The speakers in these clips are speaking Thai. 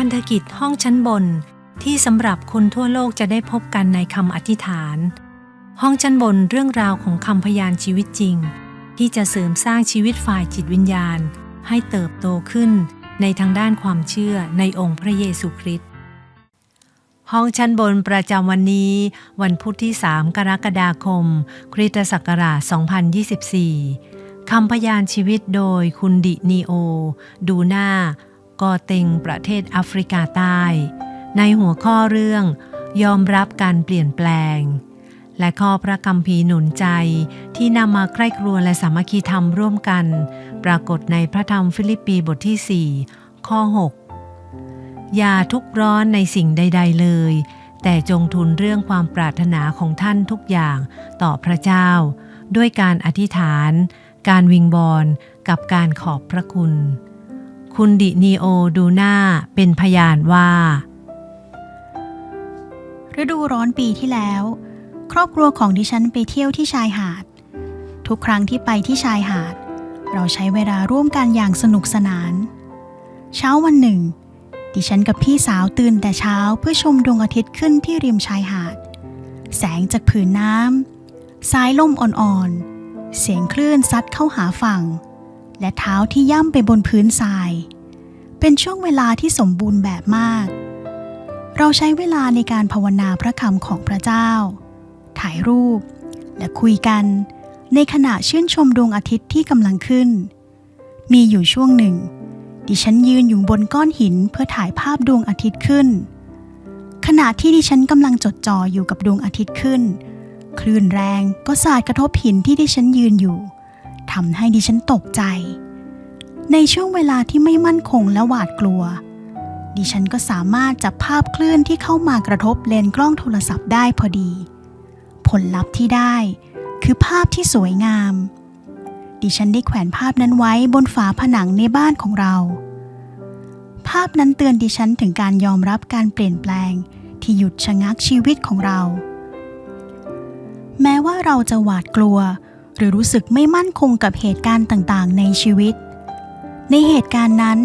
พันธกิจห้องชั้นบน ที่สำหรับคนทั่วโลกจะได้พบกันในคำอธิษฐาน ห้องชั้นบนเรื่องราวของคำพยานชีวิตจริง ที่จะเสริมสร้างชีวิตฝ่ายจิตวิญญาณ ให้เติบโตขึ้นในทางด้านความเชื่อในองค์พระเยซูคริสต์ห้องชั้นบนประจำวันนี้ วันพุธที่ 3 กรกฎาคม คริสตศักราช 2024 คำพยานชีวิตโดยคุณดินีโอ ดูหน้า อเต็งประเทศแอฟริกาใต้ ในหัวข้อเรื่องยอมรับการเปลี่ยนแปลง และข้อพระคำพีร์หนุนใจที่นำมาใคร่ครัวและสามัคคีธรรมร่วมกัน ปรากฏในพระธรรมฟิลิปปีบทที่ 4 ข้อ 6 อย่าทุกร้อนในสิ่งใด ๆ เลย แต่จงทุนเรื่องความปรารถนาของท่านทุกอย่างต่อพระเจ้า ด้วยการอธิษฐาน การวิงบอลกับการขอบพระคุณ คุณดินีโอดูหน้าเป็นพยานว่า ฤดูร้อนปีที่แล้ว ครอบครัวของดิฉันไปเที่ยวที่ชายหาด ทุกครั้งที่ไปที่ชายหาด เราใช้เวลาร่วมกันอย่างสนุกสนาน เช้าวันหนึ่ง ดิฉันกับพี่สาวตื่นแต่เช้าเพื่อชมดวงอาทิตย์ขึ้นที่ริมชายหาด แสงจากผืนน้ำสายลมอ่อนๆ เสียงคลื่นซัดเข้าหาฝั่ง และเท้าที่ย่ำไปบนพื้นทราย เป็นช่วงเวลาที่สมบูรณ์แบบมาก เราใช้เวลาในการภาวนาพระคำของพระเจ้า ถ่ายรูป และคุยกัน ในขณะชื่นชมดวงอาทิตย์ที่กำลังขึ้น มีอยู่ช่วงหนึ่ง ดิฉันยืนอยู่บนก้อนหินเพื่อถ่ายภาพดวงอาทิตย์ขึ้น ขณะที่ดิฉันกำลังจดจ่ออยู่กับดวงอาทิตย์ขึ้น คลื่นแรงก็สาดกระทบหินที่ดิฉันยืนอยู่ ทำให้ดิฉันตกใจ ในช่วงเวลาที่ไม่มั่นคงและหวาดกลัว ดิฉันก็สามารถจับภาพคลื่นที่เข้ามากระทบเลนส์กล้องโทรศัพท์ได้พอดี ผลลัพธ์ที่ได้คือภาพที่สวยงาม ดิฉันได้แขวนภาพนั้นไว้บนฝาผนังในบ้านของเรา ภาพนั้นเตือนดิฉันถึงการยอมรับการเปลี่ยนแปลงที่หยุดชะงักชีวิตของเรา แม้ว่าเราจะหวาดกลัว หรือรู้สึกไม่มั่นคงกับเหตุการณ์ต่างๆ ในชีวิต ในเหตุการณ์นั้น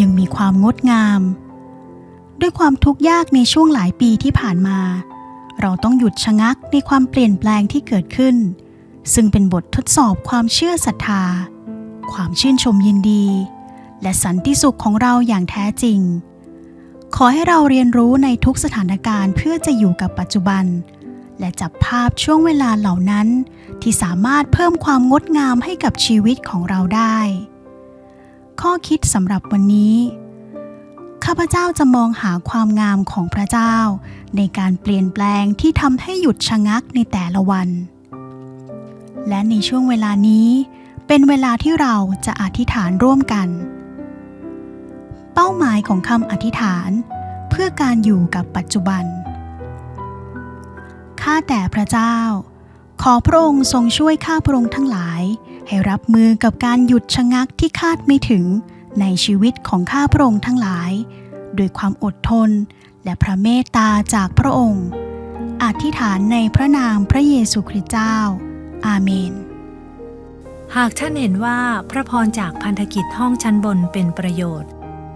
ยังมีความงดงาม ด้วยความทุกข์ยากในช่วงหลายปีที่ผ่านมา เราต้องหยุดชะงักในความเปลี่ยนแปลงที่เกิดขึ้น ซึ่งเป็นบททดสอบความเชื่อศรัทธา ความชื่นชมยินดี และสันติสุขของเราอย่างแท้จริง ขอให้เราเรียนรู้ในทุกสถานการณ์เพื่อจะอยู่กับปัจจุบัน และจับภาพช่วงเวลาเหล่านั้น ที่สามารถเพิ่มความงดงามให้กับชีวิตของเราได้ ข้อคิดสำหรับวันนี้ ข้าพเจ้าจะมองหาความงามของพระเจ้า ในการเปลี่ยนแปลงที่ทำให้หยุดชะงักในแต่ละวัน และในช่วงเวลานี้เป็นเวลาที่เราจะอธิษฐานร่วมกัน เป้าหมายของคำอธิษฐาน เพื่อการอยู่กับปัจจุบัน ข้าแต่พระเจ้า ขอพระองค์ทรงช่วยข้าพระองค์ทั้งหลาย ให้รับมือกับการหยุดชะงักที่คาดไม่ถึงในชีวิตของข้าพระองค์ทั้งหลายโดยความอดทนและพระเมตตาจากพระองค์ อธิษฐานในพระนามพระเยซูคริสต์เจ้า อาเมน หากท่านเห็นว่าพระพรจากพันธกิจห้องชั้นบนเป็นประโยชน์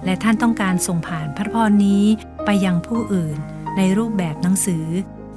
และท่านต้องการส่งผ่านพระพรนี้ไปยังผู้อื่นในรูปแบบหนังสือ